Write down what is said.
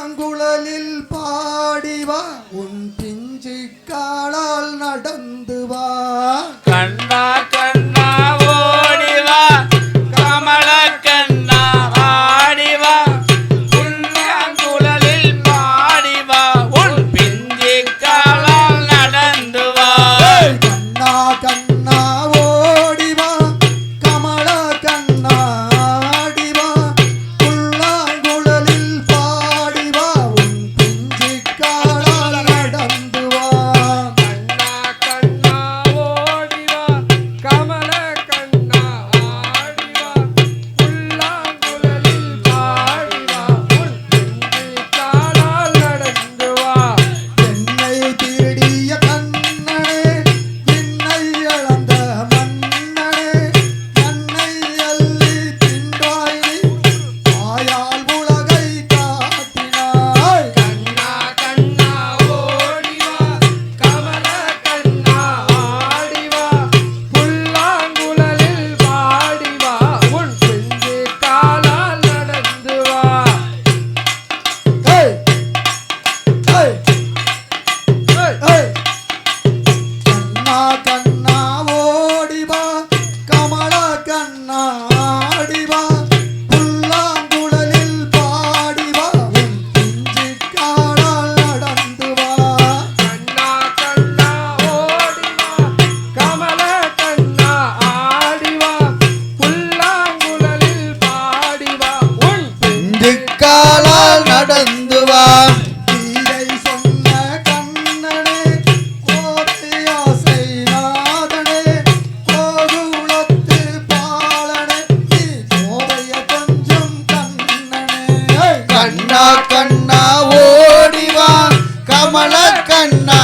பாங்குழலில் பாடிவா. உன் பிஞ்சு காலால் கண்ணா ஓடிவா கமல கண்ணா